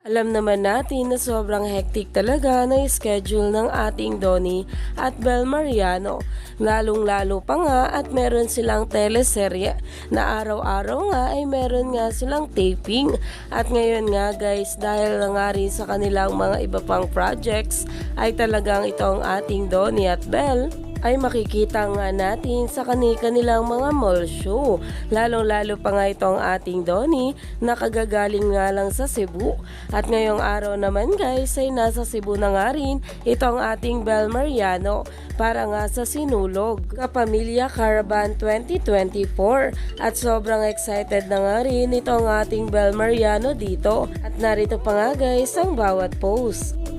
Alam naman natin na sobrang hectic talaga na schedule ng ating Donnie at Bel Mariano. Lalong-lalo pa nga at meron silang teleserye na araw-araw nga ay meron nga silang taping. At ngayon nga guys, dahil na nga rin sa kanilang mga iba pang projects, ay talagang itong ating Donnie at Bel ay makikita nga natin sa kani-kanilang mga mall show. Lalong-lalo pa nga itong ating Donnie na kagagaling nga lang sa Cebu. At ngayong araw naman guys ay nasa Cebu na nga rin itong ating Bel Mariano para nga sa sinulog. Kapamilya Caravan 2024 at sobrang excited na nga rin itong ating Bel Mariano dito. At narito pa nga guys ang bawat post.